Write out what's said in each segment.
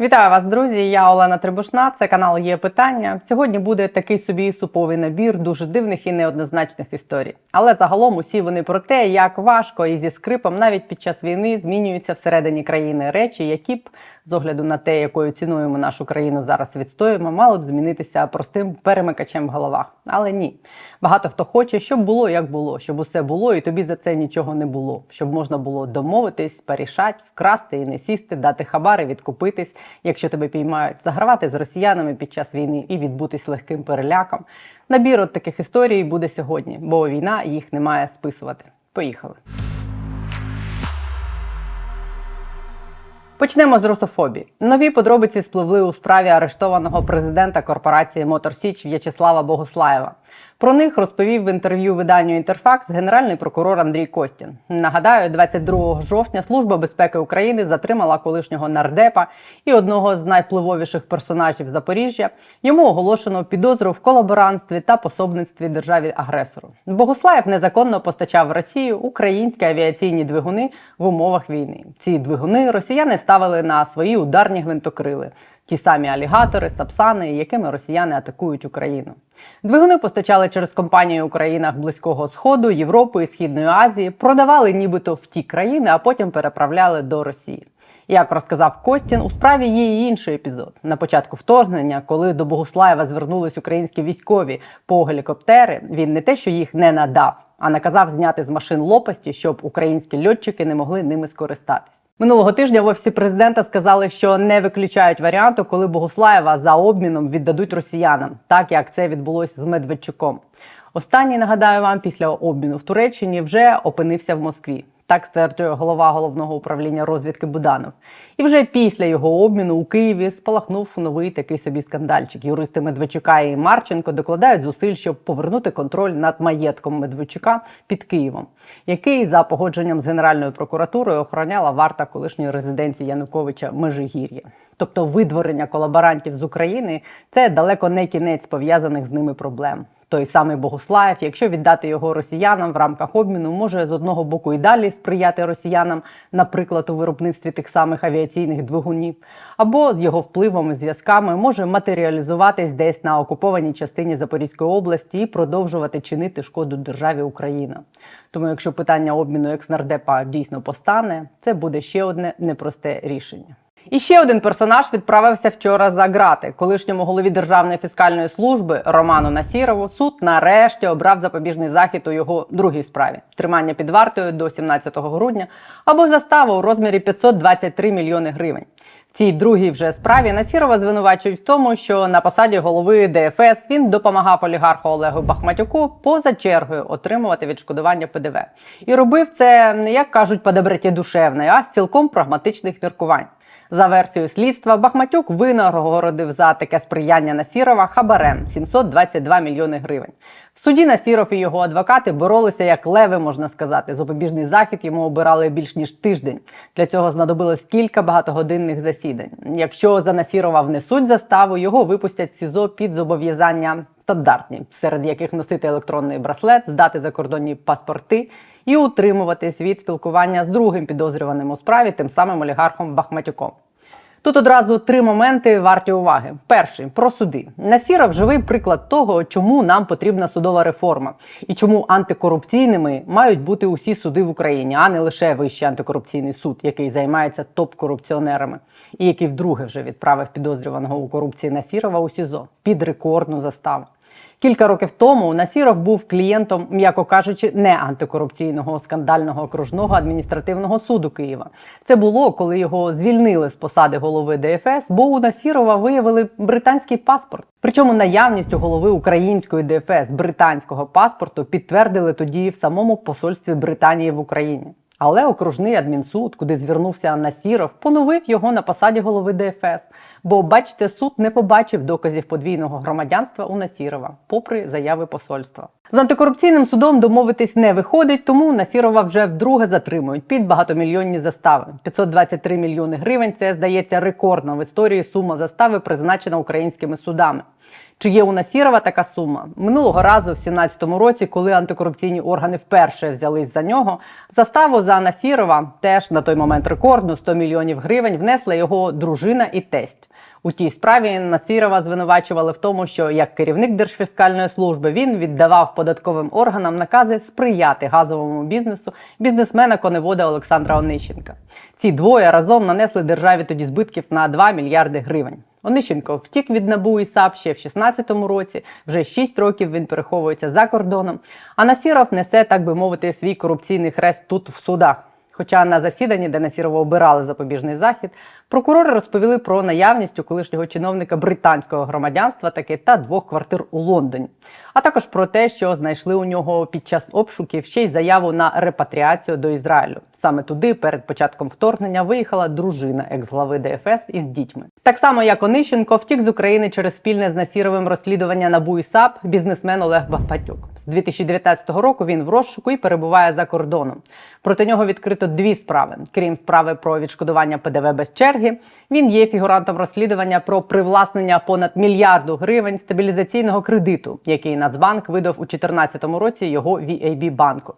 Вітаю вас, друзі! Я Олена Трибушна. Це канал є питання. Сьогодні буде такий собі суповий набір дуже дивних і неоднозначних історій. Але загалом усі вони про те, як важко і зі скрипом навіть під час війни змінюються всередині країни речі, які б з огляду на те, якою ціною ми нашу країну зараз відстоюємо, мали б змінитися простим перемикачем в головах. Але ні, багато хто хоче, щоб було як було, щоб усе було, і тобі за це нічого не було, щоб можна було домовитись, порішати, вкрасти і не сісти, дати хабари, відкупитись, якщо тебе піймають, загравати з росіянами під час війни і відбутись легким переляком. Набір от таких історій буде сьогодні, бо війна їх не має списувати. Поїхали. Почнемо з русофобії. Нові подробиці спливли у справі арештованого президента корпорації Мотор Січ В'ячеслава Богуслаєва. Про них розповів в інтерв'ю виданню Інтерфакс генеральний прокурор Андрій Костін. Нагадаю, 22 жовтня Служба безпеки України затримала колишнього нардепа і одного з найвпливовіших персонажів Запоріжжя. Йому оголошено підозру в колаборантстві та пособництві державі агресору. Богуслаєв незаконно постачав в Росію українські авіаційні двигуни в умовах війни. Ці двигуни росіяни ставили на свої ударні гвинтокрили. Ті самі алігатори, сапсани, якими росіяни атакують Україну. Двигуни постачали через компанії у країнах Близького Сходу, Європи і Східної Азії, продавали нібито в ті країни, а потім переправляли до Росії. Як розказав Костін, у справі є і інший епізод. На початку вторгнення, коли до Богуслаєва звернулись українські військові по гелікоптери, він не те, що їх не надав, а наказав зняти з машин лопасті, щоб українські льотчики не могли ними скористатись. Минулого тижня в офісі президента сказали, що не виключають варіанту, коли Богуслаєва за обміном віддадуть росіянам, так як це відбулося з Медведчуком. Останній нагадаю вам після обміну в Туреччині вже опинився в Москві. Так стверджує голова головного управління розвідки Буданов. І вже після його обміну у Києві спалахнув новий такий собі скандальчик. Юристи Медведчука і Марченко докладають зусиль, щоб повернути контроль над маєтком Медведчука під Києвом, який за погодженням з Генеральною прокуратурою охороняла варта колишньої резиденції Януковича Межигір'я. Тобто видворення колаборантів з України це далеко не кінець пов'язаних з ними проблем. Той самий Богуслаєв, якщо віддати його росіянам в рамках обміну, може з одного боку і далі сприяти росіянам, наприклад, у виробництві тих самих авіаційних двигунів, або з його впливом і зв'язками може матеріалізуватись десь на окупованій частині Запорізької області і продовжувати чинити шкоду державі Україна. Тому, якщо питання обміну екснардепа дійсно постане, це буде ще одне непросте рішення. І ще один персонаж відправився вчора за грати. Колишньому голові Державної фіскальної служби Роману Насірову суд нарешті обрав запобіжний захід у його другій справі тримання під вартою до 17 грудня або заставу у розмірі 523 мільйони гривень. В цій другій вже справі Насірова звинувачують в тому, що на посаді голови ДФС він допомагав олігарху Олегу Бахматюку поза чергою отримувати відшкодування ПДВ. І робив це не як кажуть по доброті душевної, а з цілком прагматичних міркувань. За версією слідства, Бахматюк винагородив за таке сприяння Насірова хабарем 722 мільйони гривень. В суді Насіров і його адвокати боролися як леви, можна сказати. Запобіжний захід йому обирали більш ніж тиждень. Для цього знадобилось кілька багатогодинних засідань. Якщо за Насірова внесуть заставу, його випустять з СІЗО під зобов'язання стандартні, серед яких носити електронний браслет, здати закордонні паспорти і утримуватись від спілкування з другим підозрюваним у справі, тим самим олігархом Бахматюком. Тут одразу три моменти варті уваги. Перший про суди. Насіров живий приклад того, чому нам потрібна судова реформа і чому антикорупційними мають бути усі суди в Україні, а не лише вищий антикорупційний суд, який займається топ-корупціонерами, і який вдруге вже відправив підозрюваного у корупції Насірова у СІЗО під рекордну заставу. Кілька років тому Насіров був клієнтом, м'яко кажучи, не антикорупційного скандального окружного адміністративного суду Києва. Це було, коли його звільнили з посади голови ДФС, бо у Насірова виявили британський паспорт. Причому наявність у голови української ДФС британського паспорту підтвердили тоді в самому посольстві Британії в Україні. Але окружний адмінсуд, куди звернувся Насіров, поновив його на посаді голови ДФС. Бо, бачите, суд не побачив доказів подвійного громадянства у Насірова, попри заяви посольства. З антикорупційним судом домовитись не виходить, тому Насірова вже вдруге затримують під багатомільйонні застави. 523 мільйони гривень. Це здається рекордна в історії сума застави, призначена українськими судами. Чи є у Насірова така сума? Минулого разу, в 17-му році, коли антикорупційні органи вперше взялись за нього, заставу за Насірова, теж на той момент рекордну 100 мільйонів гривень, внесла його дружина і тесть. У тій справі Насірова звинувачували в тому, що як керівник Держфіскальної служби він віддавав податковим органам накази сприяти газовому бізнесу бізнесмена коневода Олександра Онищенка. Ці двоє разом нанесли державі тоді збитків на 2 мільярди гривень. Онищенко втік від НАБУ і САП ще в 16-му році. Вже 6 років він переховується за кордоном. А Насіров несе, так би мовити, свій корупційний хрест тут в судах. Хоча на засіданні, де Насірова обирали запобіжний захід, прокурори розповіли про наявність у колишнього чиновника британського громадянства таки та двох квартир у Лондоні, а також про те, що знайшли у нього під час обшуків ще й заяву на репатріацію до Ізраїлю. Саме туди перед початком вторгнення виїхала дружина екс-глави ДФС із дітьми. Так само, як Онищенко втік з України через спільне з Насіровим розслідування НАБУ і САП бізнесмен Олег Бахпатюк. З 2019 року він в розшуку і перебуває за кордоном. Проти нього відкрито дві справи. Крім справи про відшкодування ПДВ без черги, він є фігурантом розслідування про привласнення понад мільярду гривень стабілізаційного кредиту, який Нацбанк видав у 2014 році його VAB банку.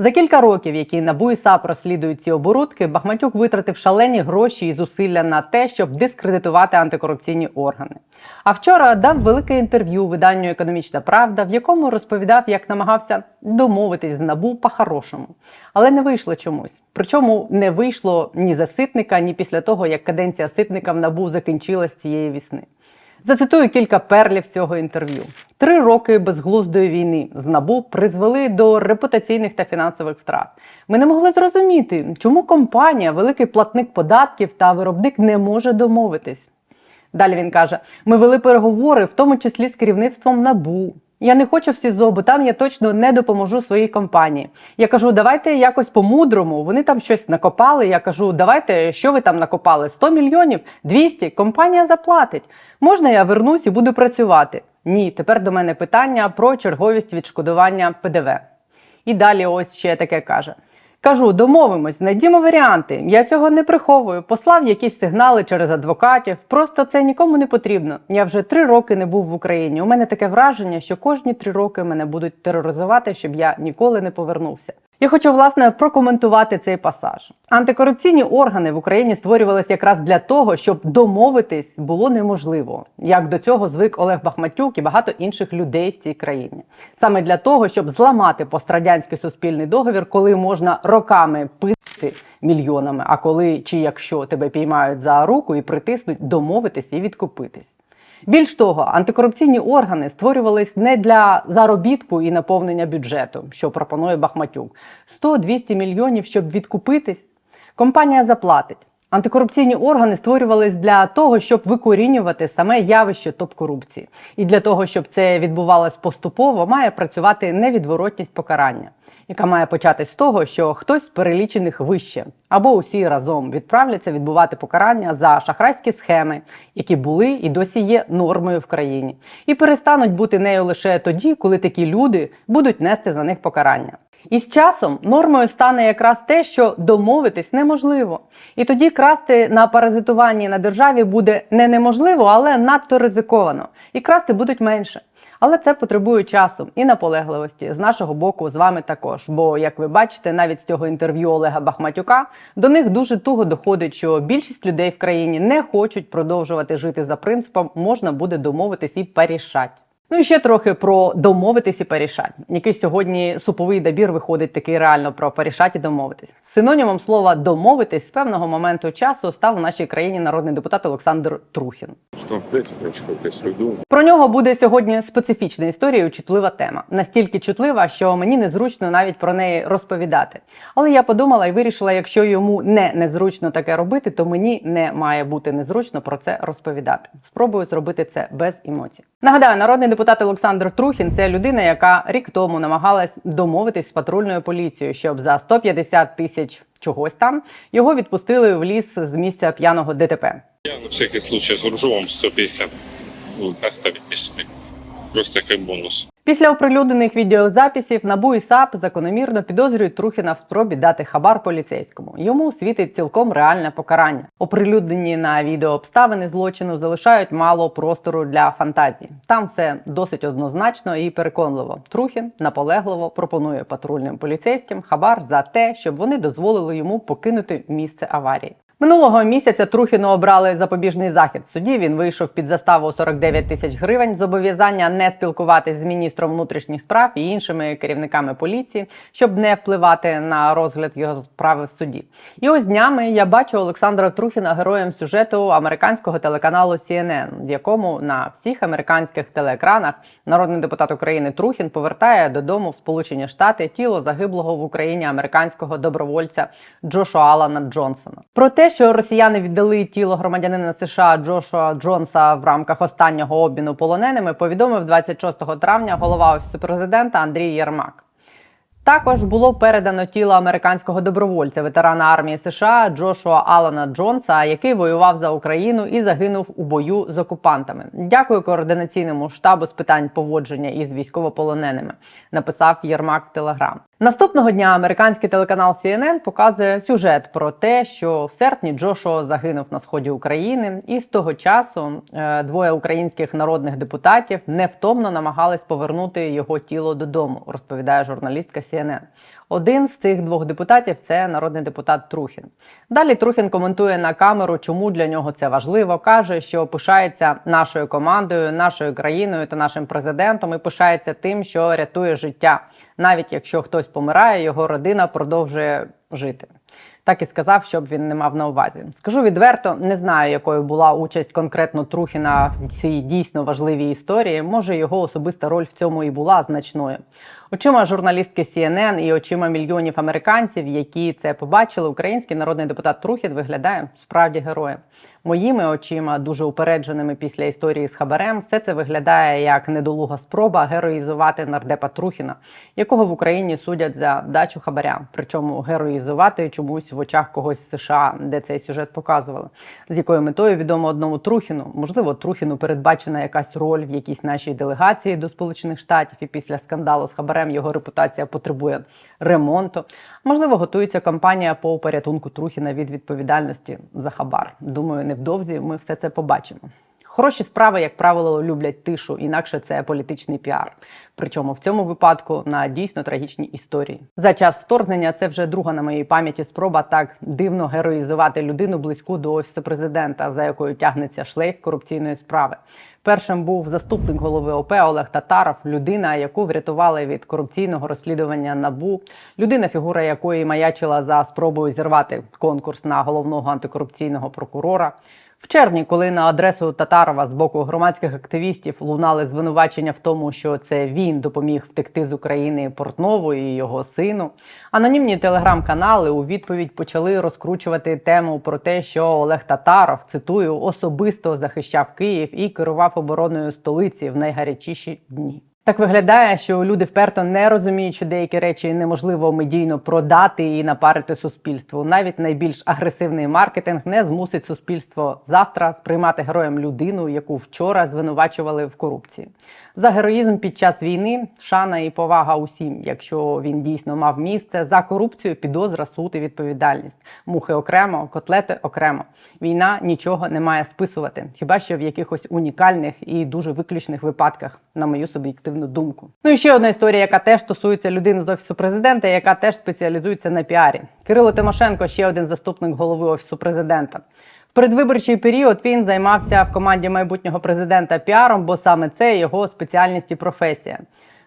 За кілька років, які НАБУ і САП розслідують ці оборудки, Бахматюк витратив шалені гроші і зусилля на те, щоб дискредитувати антикорупційні органи. А вчора дав велике інтерв'ю виданню Економічна Правда, в якому розповідав, як намагався домовитись з НАБУ по-хорошому, але не вийшло чомусь. Причому не вийшло ні за ситника, ні після того, як каденція ситника в НАБУ закінчилась цієї вісни. Зацитую кілька перлів цього інтерв'ю. Три роки безглуздої війни з НАБУ призвели до репутаційних та фінансових втрат. Ми не могли зрозуміти, чому компанія, великий платник податків та виробник не може домовитись. Далі він каже: ми вели переговори, в тому числі з керівництвом НАБУ. Я не хочу в СІЗО, там я точно не допоможу своїй компанії. Я кажу, давайте якось по-мудрому. Вони там щось накопали. Я кажу, давайте, що ви там накопали? 100 мільйонів, 200, компанія заплатить. Можна я вернусь і буду працювати? Ні, тепер до мене питання про черговість відшкодування ПДВ. І далі ось ще таке каже. Кажу, домовимось, знайдімо варіанти. Я цього не приховую. Послав якісь сигнали через адвокатів. Просто це нікому не потрібно. Я вже три роки не був в Україні. У мене таке враження, що кожні три роки мене будуть тероризувати, щоб я ніколи не повернувся. Я хочу власне прокоментувати цей пасаж. Антикорупційні органи в Україні створювалися якраз для того, щоб домовитись було неможливо, як до цього звик Олег Бахматюк і багато інших людей в цій країні. Саме для того, щоб зламати пострадянський суспільний договір, коли можна роками пити мільйонами, а коли чи якщо тебе піймають за руку і притиснуть, домовитись і відкупитись. Більш того, антикорупційні органи створювались не для заробітку і наповнення бюджету, що пропонує Бахматюк. 100-200 мільйонів, щоб відкупитись, компанія заплатить. Антикорупційні органи створювались для того, щоб викорінювати саме явище топ-корупції. І для того, щоб це відбувалось поступово, має працювати невідворотність покарання, яка має початись з того, що хтось з перелічених вище або усі разом відправляться відбувати покарання за шахрайські схеми, які були і досі є нормою в країні, і перестануть бути нею лише тоді, коли такі люди будуть нести за них покарання. І з часом нормою стане якраз те, що домовитись неможливо. І тоді красти на паразитуванні на державі буде не неможливо, але надто ризиковано. І красти будуть менше. Але це потребує часу і наполегливості з нашого боку, з вами також. Бо, як ви бачите, навіть з цього інтерв'ю Олега Бахматюка до них дуже туго доходить, що більшість людей в країні не хочуть продовжувати жити за принципом можна буде домовитись і порішать. Ну і ще трохи про домовитись і порішать. Який сьогодні суповий добір виходить такий реально про порішать і домовитись. Синонімом слова домовитись з певного моменту часу став у нашій країні народний депутат Олександр Трухін. Присуду. Про нього буде сьогодні специфічна історія і чутлива тема. Настільки чутлива, що мені незручно навіть про неї розповідати. Але я подумала і вирішила, якщо йому не незручно таке робити, то мені не має бути незручно про це розповідати. Спробую зробити це без емоцій. Нагадаю, народний депутат Олександр Трухін це людина, яка рік тому намагалась домовитись з патрульною поліцією, щоб за 150 тисяч чогось там його відпустили в ліс з місця п'яного ДТП. Я на всякий случай з ружом 150 ну, оставите себе. Просто як бонус. Після оприлюднених відеозаписів НАБУ і САП закономірно підозрюють Трухіна в спробі дати хабар поліцейському. Йому світить цілком реальне покарання. Оприлюднені на відео обставини злочину залишають мало простору для фантазії. Там все досить однозначно і переконливо. Трухін наполегливо пропонує патрульним поліцейським хабар за те, щоб вони дозволили йому покинути місце аварії. Минулого місяця Трухіну обрали запобіжний захід. В суді він вийшов під заставу 49 тисяч гривень, зобов'язання не спілкуватись з міністром внутрішніх справ і іншими керівниками поліції, щоб не впливати на розгляд його справи в суді. І ось днями я бачу Олександра Трухіна героєм сюжету американського телеканалу CNN, в якому на всіх американських телеекранах народний депутат України Трухін повертає додому в Сполучені Штати тіло загиблого в Україні американського добровольця Джошуа Алана Джонсона. Про що росіяни віддали тіло громадянина США Джошуа Джонса в рамках останнього обміну полоненими, повідомив 26 травня голова офісу президента Андрій Єрмак. Також було передано тіло американського добровольця, ветерана армії США Джошуа Алана Джонса, який воював за Україну і загинув у бою з окупантами. Дякую координаційному штабу з питань поводження із військовополоненими. Написав Єрмак в Телеграм. Наступного дня американський телеканал CNN показує сюжет про те, що в серпні Джошуа загинув на сході України, і з того часу е, двоє українських народних депутатів невтомно намагались повернути його тіло додому, розповідає журналістка CNN. Один з цих двох депутатів це народний депутат Трухін. Далі Трухін коментує на камеру, чому для нього це важливо. каже, що пишається нашою командою, нашою країною та нашим президентом, і пишається тим, що рятує життя. Навіть якщо хтось помирає, його родина продовжує жити. Так і сказав, щоб він не мав на увазі. Скажу відверто, не знаю, якою була участь конкретно Трухіна в цій дійсно важливій історії. Може, його особиста роль в цьому і була значною. Очима журналістки CNN і очима мільйонів американців, які це побачили, український народний депутат Трухін виглядає справді героєм. Моїми очима, дуже упередженими після історії з хабарем, все це виглядає як недолуга спроба героїзувати нардепа Трухіна, якого в Україні судять за дачу хабаря. Причому героїзувати чомусь в очах когось в США, де цей сюжет показували. З якою метою відомо одному Трухіну, можливо, Трухіну передбачена якась роль в якійсь нашій делегації до Сполучених Штатів, і після скандалу з хабарем його репутація потребує ремонту. Можливо, готується кампанія по порятунку Трухіна від відповідальності за хабар. Думаю, невдовзі ми все це побачимо. Хороші справи, як правило, люблять тишу, інакше це політичний піар. Причому в цьому випадку на дійсно трагічній історії. За час вторгнення це вже друга на моїй пам'яті спроба так дивно героїзувати людину близьку до офісу президента, за якою тягнеться шлейф корупційної справи. Першим був заступник голови ОП Олег Татаров, людина, яку врятували від корупційного розслідування набу, людина, фігура якої маячила за спробою зірвати конкурс на головного антикорупційного прокурора. В червні, коли на адресу Татарова з боку громадських активістів лунали звинувачення в тому, що це він допоміг втекти з України Портнову і його сину, анонімні телеграм-канали у відповідь почали розкручувати тему про те, що Олег Татаров цитую особисто захищав Київ і керував обороною столиці в найгарячіші дні. Так виглядає, що люди вперто не розуміють, що деякі речі неможливо медійно продати і напарити суспільству. Навіть найбільш агресивний маркетинг не змусить суспільство завтра сприймати героєм людину, яку вчора звинувачували в корупції. За героїзм під час війни шана і повага усім, якщо він дійсно мав місце за корупцію, підозра, суд і відповідальність. Мухи окремо, котлети окремо. Війна нічого не має списувати, хіба що в якихось унікальних і дуже виключних випадках, на мою суб'єктивну думку. Ну і ще одна історія, яка теж стосується людини з офісу президента, яка теж спеціалізується на піарі. Кирило Тимошенко, ще один заступник голови офісу президента. В передвиборчий період він займався в команді майбутнього президента піаром, бо саме це його спеціальність і професія.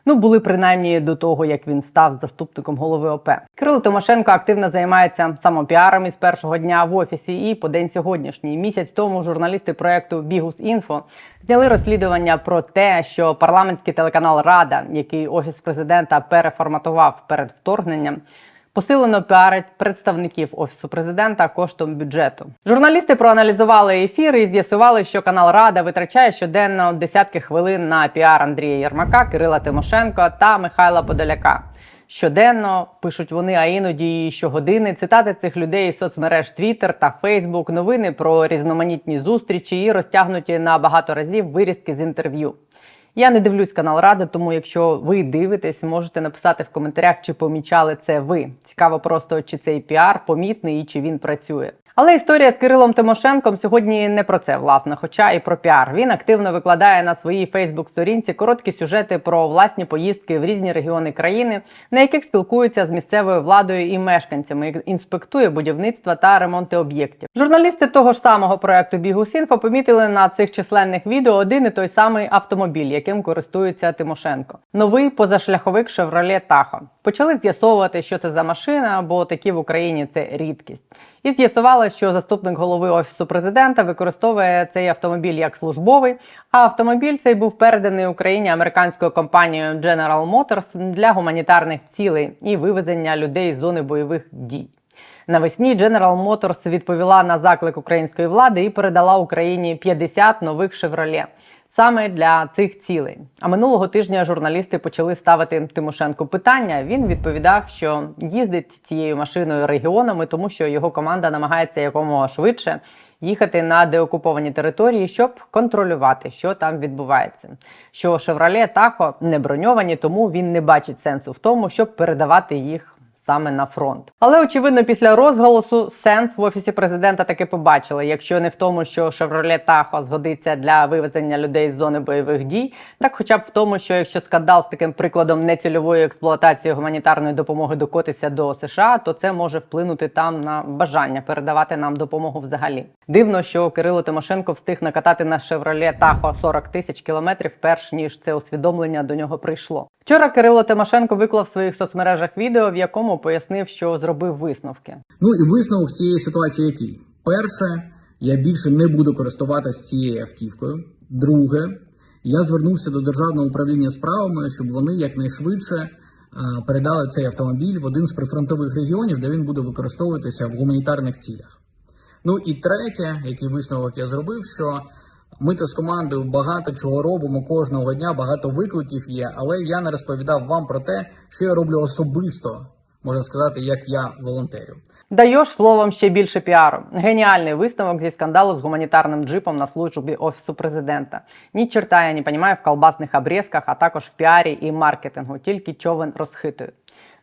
Ну, були принаймні до того, як він став заступником голови ОП. Кирило Тимошенко активно займається самопіаром із першого дня в офісі і по день сьогоднішній. Місяць тому журналісти проекту Бігус Інфо зняли розслідування про те, що парламентський телеканал Рада, який офіс президента переформатував перед вторгненням. Посилено піарить представників офісу президента коштом бюджету. Журналісти проаналізували ефір і з'ясували, що канал Рада витрачає щоденно десятки хвилин на піар Андрія Єрмака, Кирила Тимошенко та Михайла Подоляка. Щоденно пишуть вони, а іноді і щогодини цитати цих людей із соцмереж Twitter та Facebook, новини про різноманітні зустрічі і розтягнуті на багато разів вирізки з інтерв'ю. Я не дивлюсь канал Ради, тому якщо ви дивитесь, можете написати в коментарях, чи помічали це ви. Цікаво просто, чи цей піар помітний і чи він працює. Але історія з Кирилом Тимошенком сьогодні не про це, власне, хоча і про піар. Він активно викладає на своїй Фейсбук-сторінці короткі сюжети про власні поїздки в різні регіони країни, на яких спілкується з місцевою владою і мешканцями, інспектує будівництва та ремонти об'єктів. Журналісти того ж самого проекту Бігус.Інфо помітили на цих численних відео один і той самий автомобіль, яким користується Тимошенко. Новий позашляховик Chevrolet Tahoe. Почали з'ясовувати, що це за машина, бо такі в Україні це рідкість. І з'ясувалося, що заступник голови офісу президента використовує цей автомобіль як службовий. А автомобіль цей був переданий Україні американською компанією General Motors для гуманітарних цілей і вивезення людей з зони бойових дій. Навесні General Motors відповіла на заклик української влади і передала Україні 50 нових Chevrolet саме для цих цілей. А минулого тижня журналісти почали ставити Тимошенку питання. Він відповідав, що їздить цією машиною регіонами, тому що його команда намагається якомога швидше їхати на деокуповані території, щоб контролювати, що там відбувається. Що Chevrolet Tahoe не броньовані, тому він не бачить сенсу в тому, щоб передавати їх саме на фронт. Але очевидно, після розголосу сенс в офісі президента таки побачили. Якщо не в тому, що Chevrolet Tahoe згодиться для вивезення людей з зони бойових дій, так хоча б в тому, що якщо скандал з таким прикладом нецільової експлуатації гуманітарної допомоги докотиться до США, то це може вплинути там на бажання передавати нам допомогу взагалі. Дивно, що Кирило Тимошенко встиг накатати на Chevrolet Tahoe 40 тисяч кілометрів, перш ніж це усвідомлення до нього прийшло. Вчора Кирило Тимошенко виклав в своїх соцмережах відео, в якому пояснив, що зробив висновки. Ну і висновок з цієї ситуації який? Перше, я більше не буду користуватися цією автівкою. Друге, я звернувся до державного управління справами, щоб вони якнайшвидше е, передали цей автомобіль в один з прифронтових регіонів, де він буде використовуватися в гуманітарних цілях. Ну і третє, який висновок я зробив, що ми то з командою багато чого робимо кожного дня, багато викликів є, але я не розповідав вам про те, що я роблю особисто, можна сказати, як я волонтерю. Даєш словом ще більше піару. Геніальний висновок зі скандалу з гуманітарним джипом на службі офісу президента. Ні черта я не понімаю в колбасних обрізках, а також в піарі і маркетингу. Тільки човен розхитує.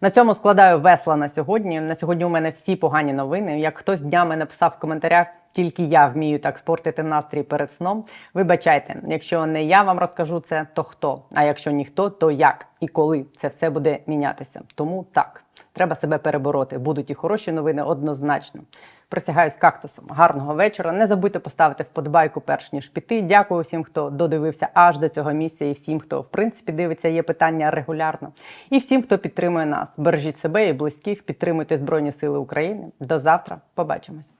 На цьому складаю весла на сьогодні. На сьогодні у мене всі погані новини. Як хтось днями написав в коментарях, тільки я вмію так спортити настрій перед сном. Вибачайте, якщо не я вам розкажу це, то хто? А якщо ніхто, то як і коли це все буде мінятися. Тому так, треба себе перебороти. Будуть і хороші новини однозначно. Присягаюсь кактусом. Гарного вечора. Не забудьте поставити вподобайку перш ніж піти. Дякую всім, хто додивився аж до цього місця, і всім, хто в принципі дивиться, є питання регулярно. І всім, хто підтримує нас. Бережіть себе і близьких, підтримуйте Збройні Сили України. До завтра. Побачимось.